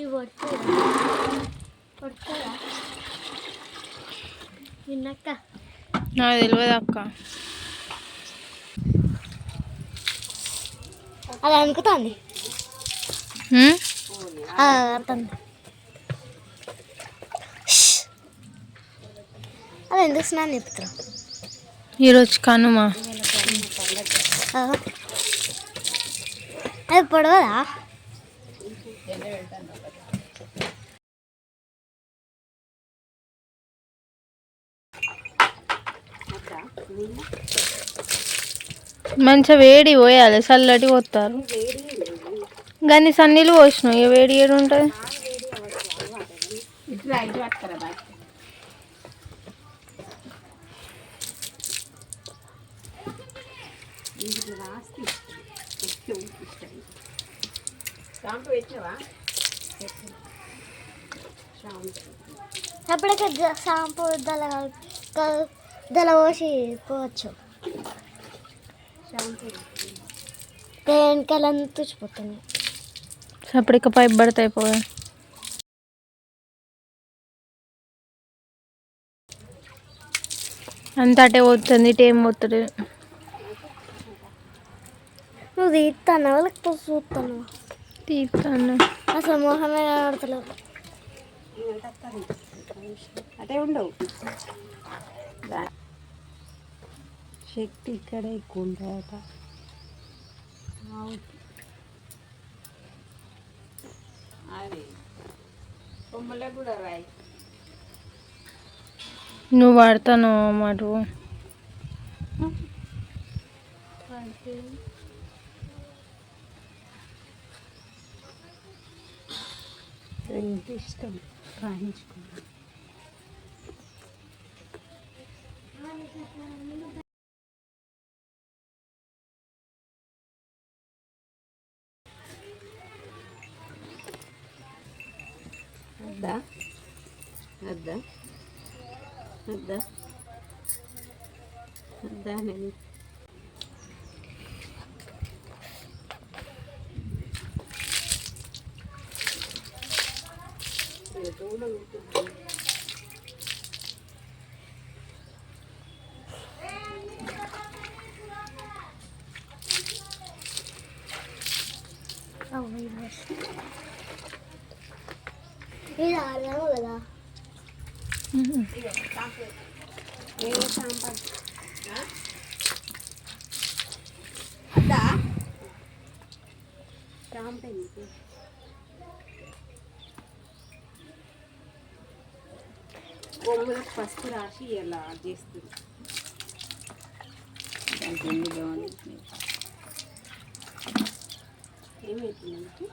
ఇవి పడుతుందా పడుతుందా నిన్నక్క నాకు తెలియదు అక్క. అది అనుకుతుంది. అది ఎందుకు స్నానం చెప్తారు ఈరోజు కనుమ. అది పొడవదా? మంచిగా వేడి పోయాలి చల్లటి పోతారు. కానీ సన్నీళ్ళు పోసినావు ఇక వేడి ఏడు ఉంటుంది? అప్పటికే షాంపూ దళ దళ పోసి పోవచ్చు వెనకాలంతా తుచ్చిపోతుంది అప్పటిక పైప్ పడతాయి పోయా అంత అటే పోతుంది ఇటు ఏం పోతుంది నువ్వు తీస్తాను లేకపోతే చూస్తాను తీస్తాను అసలు మొహమే కనబడతలేదు అటే ఉండవు శక్తి ఇక్కడే ఎక్కువ ఉంటాయట అది కొమ్మలకు కూడా రాయి. నువ్వు వాడతాను ఎంత ఇష్టం రాయించుకున్నాను అద్దా? అద్దా? అద్దా? అద్దా నేను ఇది ఆడదాము కదా ఏ పసుపు రాసి ఇలా చేస్తుంది దానికి ఎన్ని ఏమవుతుందంటే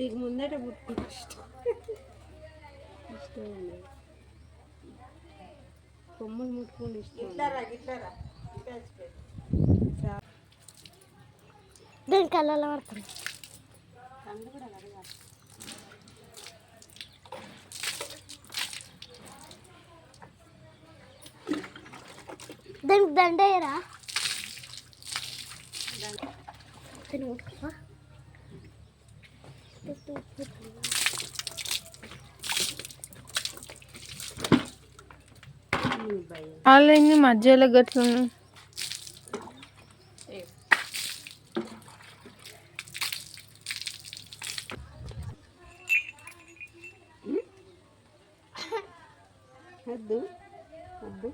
నీకు ముందట పుట్టి ఇష్టం ఇష్టం కొమ్మలు ముట్టుకుంటే ఇష్టం దాని కళ్ళలో పడుతుంది కళ్ళు కూడా కడగాలి దానికి దండ వేయరా తిని ముట్టుకోవా? నీ భయం వాళ్ళు ఏంది మధ్యలో గట్ల వద్దు. వద్దు.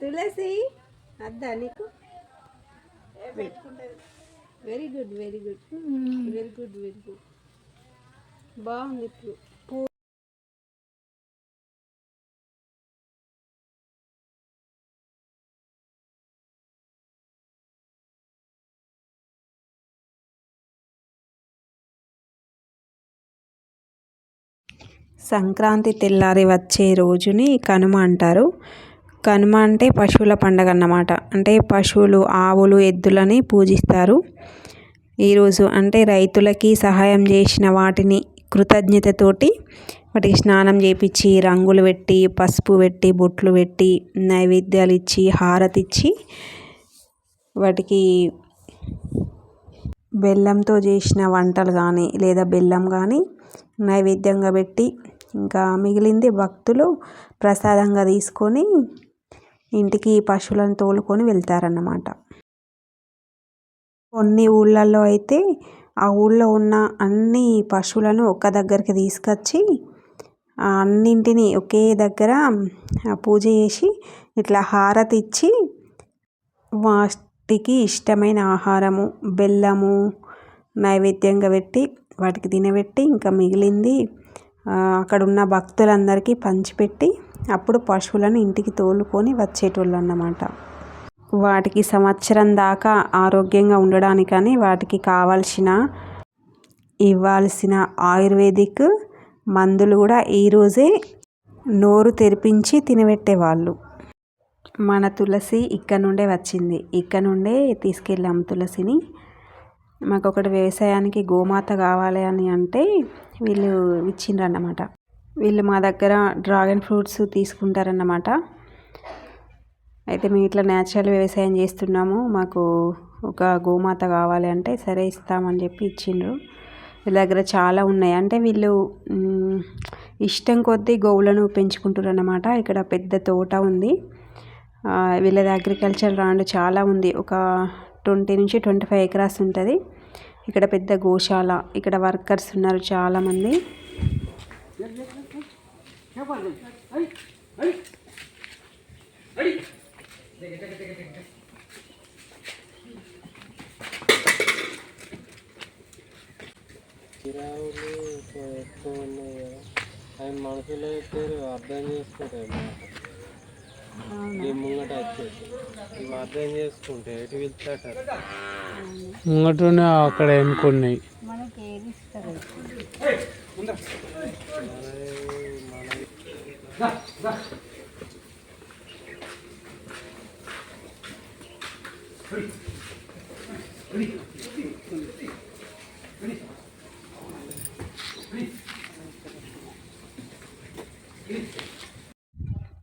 తులసి. అద్దా నీకు? Very good very good very good very good బాగుంది ఇప్పుడు. సంక్రాంతి తెల్లారి వచ్చే రోజుని కనుమ అంటారు. కనుమ అంటే పశువుల పండగ అన్నమాట. అంటే పశువులు ఆవులు ఎద్దులని పూజిస్తారు. ఈరోజు అంటే రైతులకి సహాయం చేసిన వాటిని కృతజ్ఞతతోటి వాటికి స్నానం చేపించి రంగులు పెట్టి పసుపు పెట్టి బొట్లు పెట్టి నైవేద్యాలు ఇచ్చి హారతి ఇచ్చి వాటికి బెల్లంతో చేసిన వంటలు కానీ లేదా బెల్లం కానీ నైవేద్యంగా పెట్టి ఇంకా మిగిలింది భక్తులు ప్రసాదంగా తీసుకొని ఇంటికి పశువులను తోలుకొని వెళ్తారన్నమాట. కొన్ని ఊళ్ళల్లో అయితే ఆ ఊళ్ళో ఉన్న అన్ని పశువులను ఒక్క దగ్గరికి తీసుకొచ్చి అన్నింటినీ ఒకే దగ్గర పూజ చేసి ఇట్లా హారతి ఇచ్చి వాటికి ఇష్టమైన ఆహారము బెల్లము నైవేద్యంగా పెట్టి వాటికి తినబెట్టి ఇంకా మిగిలింది అక్కడ ఉన్న భక్తులందరికీ పంచిపెట్టి అప్పుడు పశువులను ఇంటికి తోలుకొని వచ్చేటోళ్ళు అన్నమాట వాటికి సంవత్సరం దాకా ఆరోగ్యంగా ఉండడానికని వాటికి కావాల్సిన ఇవ్వాల్సిన ఆయుర్వేదిక్ మందులు కూడా ఈరోజే నోరు తెరిపించి తినబెట్టేవాళ్ళు మన తులసి ఇక్కడ నుండే వచ్చింది. ఇక్కడ నుండే తీసుకెళ్ళాం తులసిని. మాకు ఒకటి వ్యవసాయానికి గోమాత కావాలి అని అంటే వీళ్ళు ఇచ్చిండ్రు అన్నమాట వీళ్ళు మా దగ్గర డ్రాగన్ ఫ్రూట్స్ తీసుకుంటారన్నమాట. అయితే మేము ఇట్లా న్యాచురల్ వ్యవసాయం చేస్తున్నాము. మాకు ఒక గోమాత కావాలి అంటే సరే ఇస్తామని చెప్పి ఇచ్చిండ్రు. వీళ్ళ దగ్గర చాలా ఉన్నాయి. అంటే వీళ్ళు ఇష్టం కొద్దీ గోవులను పెంచుకుంటారు అన్నమాట ఇక్కడ పెద్ద తోట ఉంది. వీళ్ళది అగ్రికల్చర్ రాండ్ చాలా ఉంది. ఒక ట్వంటీ నుంచి ట్వంటీ ఫైవ్ ఎకరాస్ ఉంటుంది. ఇక్కడ పెద్ద గోశాల ఇక్కడ వర్కర్స్ ఉన్నారు చాలామంది కిరావులు ఎక్కువ ఉన్నాయి కదా అవి మనుషులు అయితే అర్థం చేసుకుంటాయి ఈ ముంగట వచ్చేసి. ఇవి అర్థం చేసుకుంటే ఎటు వెళ్తాట ముంగటనే అక్కడ ఎన్నుకున్నాయి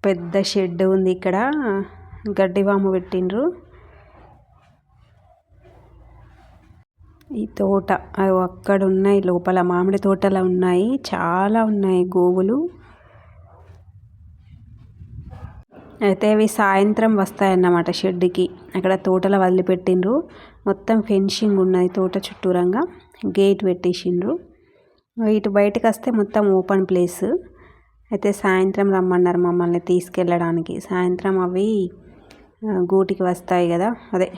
పెద్ద షెడ్ ఉంది ఇక్కడ. గడ్డి వాము పెట్టిండ్రు. ఈ తోట అవి అక్కడ ఉన్నాయి లోపల మామిడి తోటలో ఉన్నాయి. చాలా ఉన్నాయి గోవులు. అయితే అవి సాయంత్రం వస్తాయన్నమాట షెడ్కి అక్కడ తోటల వదిలిపెట్టిండ్రు మొత్తం ఫెన్షింగ్ ఉన్నది తోట చుట్టూరంగా. గేట్ పెట్టేసిండ్రు. ఇటు బయటకు వస్తే మొత్తం ఓపెన్ ప్లేస్. అయితే సాయంత్రం రమ్మన్నారు మమ్మల్ని తీసుకెళ్ళడానికి. సాయంత్రం అవి గూటికి వస్తాయి కదా. అదే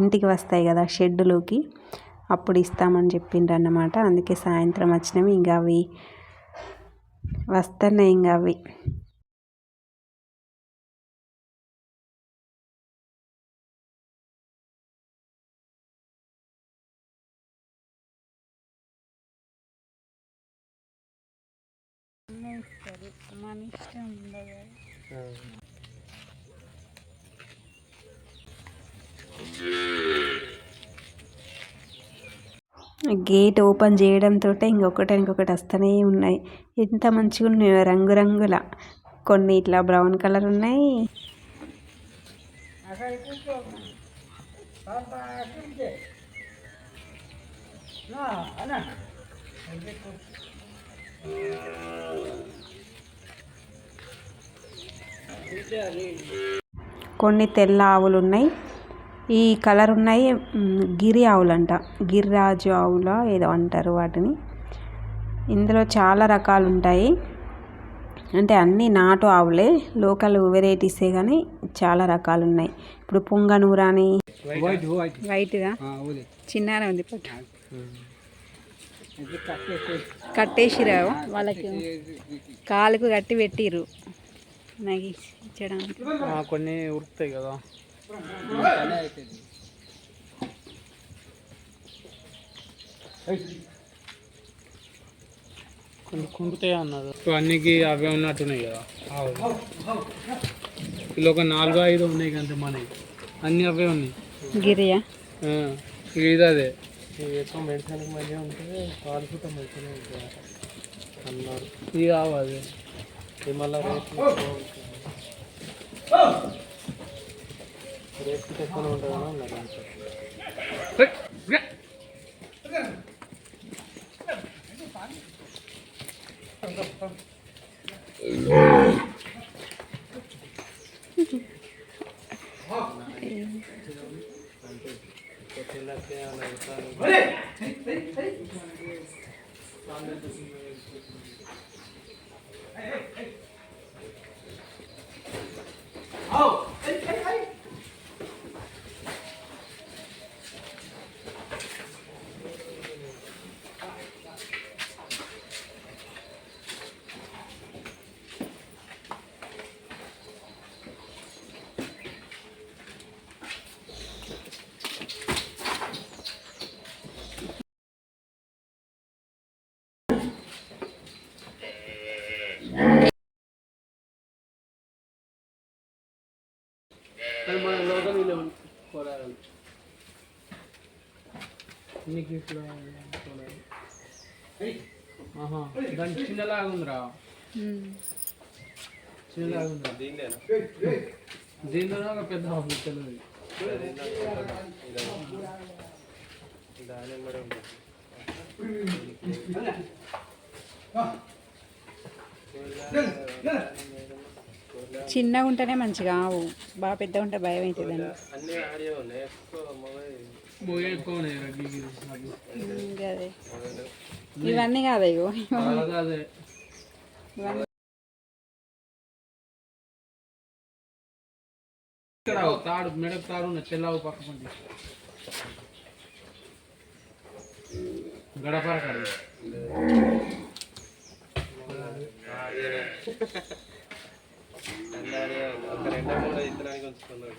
ఇంటికి వస్తాయి కదా షెడ్లోకి అప్పుడు ఇస్తామని చెప్పిండ్రు అన్నమాట అందుకే సాయంత్రం వచ్చినవి ఇంకా అవి వస్తున్నాయి ఇంకా అవి. గేట్ ఓపెన్ చేయడంతో ఇంకొకటి ఇంకొకటి వస్తూనే ఉన్నాయి. ఎంత మంచిగా ఉన్నాయో రంగురంగుల. కొన్ని ఇట్లా బ్రౌన్ కలర్ ఉన్నాయి. కొన్ని తెల్ల ఆవులు ఉన్నాయి ఈ కలర్ ఉన్నాయి గిరి ఆవులంట. గిరిరాజు ఆవుల ఏదో అంటారు వాటిని. ఇందులో చాలా రకాలు ఉంటాయి అంటే అన్నీ నాటు ఆవులే లోకల్ వెరైటీసే కానీ చాలా రకాలు ఉన్నాయి ఇప్పుడు పుంగనూరు అని వైట్ వైట్ వైట్గా ఊది చిన్నగా ఉంది. పట్టు కట్టేసిరావు. వాళ్ళకి కాలుకు కట్టి పెట్టిర్రు. నాకు ఇచ్చడానికి. కొన్ని ఉరుకుతాయి కదా. కొన్ని కుంటుతాయి అన్నారు అన్నికి అవే ఉన్నట్టున్నాయి కదా. ఇలా ఒక నాలుగు ఐదు ఉన్నాయి కంటే మనకి అన్ని అవే ఉన్నాయి. గిరియా? ఇది అదే. మంచి ఎక్కువ మెడిసిన్కి మంచిగా ఉంటుంది పాలు కూడా మంచిగా ఉంటుంది అన్నారు. ఇది కావాలి ఇది మళ్ళీ రేట్లు రేట్లు ఎక్కువ ఉంటుందని అన్నారు అంతే. Hey, hey, hey. దాని చిన్నలాగా ఉందిరా. చిన్నలాగా ఉందిరా దీనిలో ఒక పెద్ద తెలియదు చిన్నగా ఉంటేనే మంచిగా బాగా పెద్దగా ఉంటే భయం అవుతుందండి ఇవన్నీ కాదు ఇగో అలాగే అదే ఇక్కడ ఓ తాడు మెడకు తాడు ఉన్న తెల్లవు పక్క పండి గడపర కాదు అన్ని ఆడియో ఒక రెండు మూడు ఇద్దరానికి ఉంచుకున్నారు